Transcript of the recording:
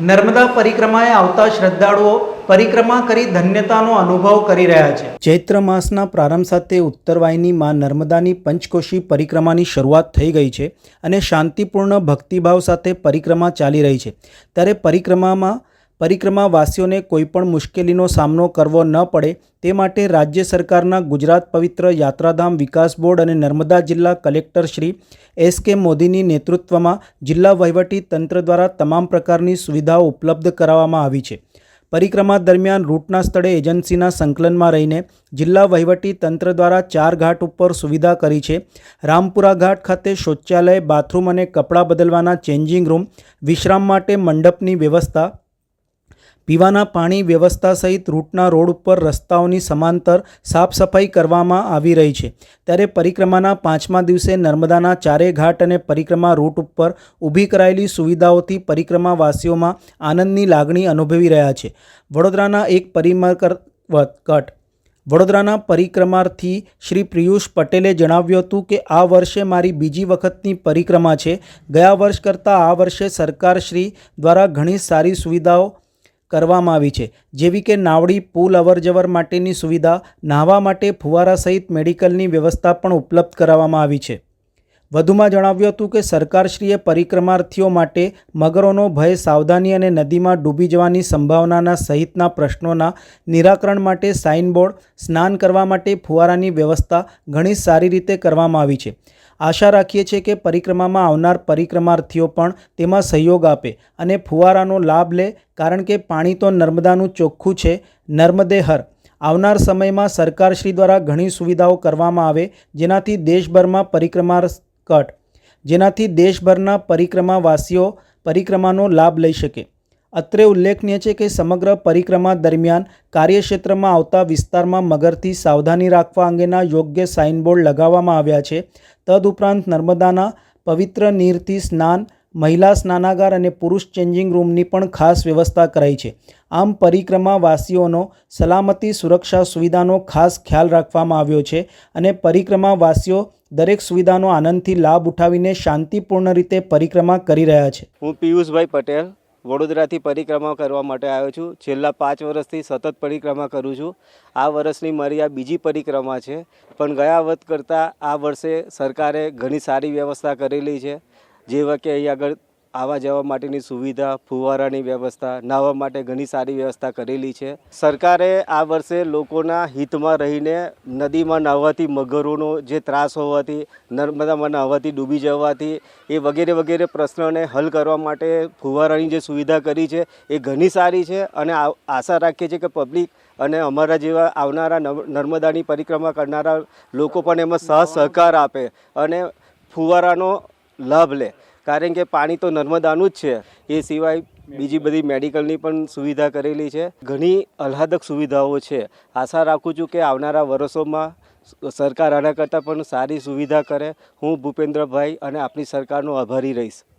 નર્મદા પરિક્રમાએ આવતા શ્રદ્ધાળુઓ પરિક્રમા કરી ધન્યતાનો અનુભવ કરી રહ્યા છે. ચૈત્ર માસના પ્રારંભ સાથે ઉત્તરવાહિનીમાં નર્મદાની પંચકોશી પરિક્રમાની શરૂઆત થઈ ગઈ છે અને શાંતિપૂર્ણ ભક્તિભાવ સાથે પરિક્રમા ચાલી રહી છે. ત્યારે પરિક્રમામાં પરિક્રમાવાસીઓને કોઈપણ મુશ્કેલીનો સામનો કરવો ન પડે, તે માટે રાજ્ય સરકારના ગુજરાત પવિત્ર યાત્રાધામ વિકાસ બોર્ડ અને નર્મદા જિલ્લા કલેક્ટર શ્રી એસ કે મોદીની નેતૃત્વમાં જિલ્લા વહીવટી તંત્ર દ્વારા તમામ પ્રકારની સુવિધાઓ ઉપલબ્ધ કરાવવામાં આવી છે. પરિક્રમા દરમિયાન રૂટના સ્થળે એજન્સીના સંકલનમાં રહીને જિલ્લા વહીવટી તંત્ર દ્વારા ચાર ઘાટ ઉપર સુવિધા કરી છે. રામપુરા ઘાટ ખાતે શૌચાલય, બાથરૂમ અને કપડાં બદલવાના ચેન્જિંગ રૂમ, વિશ્રામ માટે મંડપની વ્યવસ્થા પીવાના પાણી વ્યવસ્થા સહિત રૂટના રોડ ઉપર રસ્તાઓની સમાંતર સાફ સફાઈ કરવામાં આવી રહી છે. ત્યારે પરિક્રમાના પાંચમા દિવસે નર્મદાના ચારે ઘાટ અને પરિક્રમા રૂટ ઉપર ઊભી કરાયેલી સુવિધાઓથી પરિક્રમાવાસીઓમાં આનંદની લાગણી અનુભવી રહ્યા છે. વડોદરાના એક પરિમકર કટ. વડોદરાના પરિક્રમાર્થી શ્રી પિયુષ પટેલે જણાવ્યું હતું કે, આ વર્ષે મારી બીજી વખતની પરિક્રમા છે. ગયા વર્ષ કરતાં આ વર્ષે સરકાર શ્રી દ્વારા ઘણી સારી સુવિધાઓ કરવામાં આવી છે. જેવી કે નાવડી, પુલ અવરજવર માટેની સુવિધા, નાહવા માટે ફુવારા સહિત મેડિકલની વ્યવસ્થા પણ ઉપલબ્ધ કરાવવામાં આવી છે. વધુમાં જણાવ્યું હતું કે સરકારશ્રીએ પરિક્રમાર્થીઓ માટે મગરોનો ભય, સાવધાની અને નદીમાં ડૂબી જવાની સંભાવનાના સહિતના પ્રશ્નોના નિરાકરણ માટે સાઇનબોર્ડ, સ્નાન કરવા માટે ફુવારાની વ્યવસ્થા ઘણી સારી રીતે કરવામાં આવી છે. આશા રાખીએ છીએ કે પરિક્રમામાં આવનાર પરિક્રમાર્થીઓ પણ તેમાં સહયોગ આપે અને ફુવારાનો લાભ લે, કારણ કે પાણી તો નર્મદાનું ચોખ્ખું છે નર્મદે હર આવનાર સમયમાં સરકારશ્રી દ્વારા ઘણી સુવિધાઓ કરવામાં આવે, જેનાથી દેશભરમાં પરિક્રમા કટ. જેનાથી દેશભરના પરિક્રમાવાસીઓ પરિક્રમાનો લાભ લઈ શકે. અત્રે ઉલ્લેખનીય છે કે સમગ્ર પરિક્રમા દરમિયાન કાર્યક્ષેત્રમાં આવતા વિસ્તારમાં મગરથી સાવધાની રાખવા અંગેના યોગ્ય સાઇનબોર્ડ લગાવવામાં આવ્યા છે. તદુપરાંત નર્મદાના પવિત્ર નીરથી સ્નાન, મહિલા સ્નાનાગાર અને પુરુષ ચેન્જિંગ રૂમની પણ ખાસ વ્યવસ્થા કરાઈ છે. આમ પરિક્રમાવાસીઓનો સલામતી સુરક્ષા સુવિધાનો ખાસ ખ્યાલ રાખવામાં આવ્યો છે અને પરિક્રમાવાસીઓ દરેક સુવિધાનો આનંદથી લાભ ઉઠાવીને શાંતિપૂર્ણ રીતે પરિક્રમા કરી રહ્યા છે. હું પિયુષભાઈ પટેલ વડોદરાથી પરિક્રમા કરવા માટે આવ્યો છું. છેલ્લા પાંચ વર્ષથી સતત પરિક્રમા કરું છું. આ વર્ષની મારી આ બીજી પરિક્રમા છે. પણ ગયા વર્ષ કરતાં આ વર્ષે સરકારે ઘણી સારી વ્યવસ્થા કરેલી છે. જેવા કે અહીં આગળ આવવા જવા માટેની સુવિધા, ફુવારાની વ્યવસ્થા, નાહવા માટે ઘણી સારી વ્યવસ્થા કરેલી છે. સરકારે આ વર્ષે લોકોના હિતમાં રહીને નદીમાં નાહવાથી મગરોનો જે ત્રાસ હોવાથી, નર્મદામાં નાહવાથી ડૂબી જવાથી એ વગેરે વગેરે પ્રશ્નોને હલ કરવા માટે ફુવારાની જે સુવિધા કરી છે એ ઘણી સારી છે અને આશા રાખીએ છીએ કે પબ્લિક અને અમારા જેવા આવનારા નર્મ- નર્મદાની પરિક્રમા કરનારા લોકો પણ એમાં સહ સહકાર આપે અને ફુવારાનો લાભ લે. કારણ કે પાણી તો નર્મદાનું જ છે. એ સિવાય બીજી બધી મેડિકલની પણ સુવિધા કરેલી છે. ઘણી આહ્લાદક સુવિધાઓ છે. આશા રાખું છું કે આવનારા વર્ષોમાં સરકાર આના કરતાં પણ સારી સુવિધા કરે. હું ભૂપેન્દ્રભાઈ અને આપની સરકારનો આભારી રહીશ.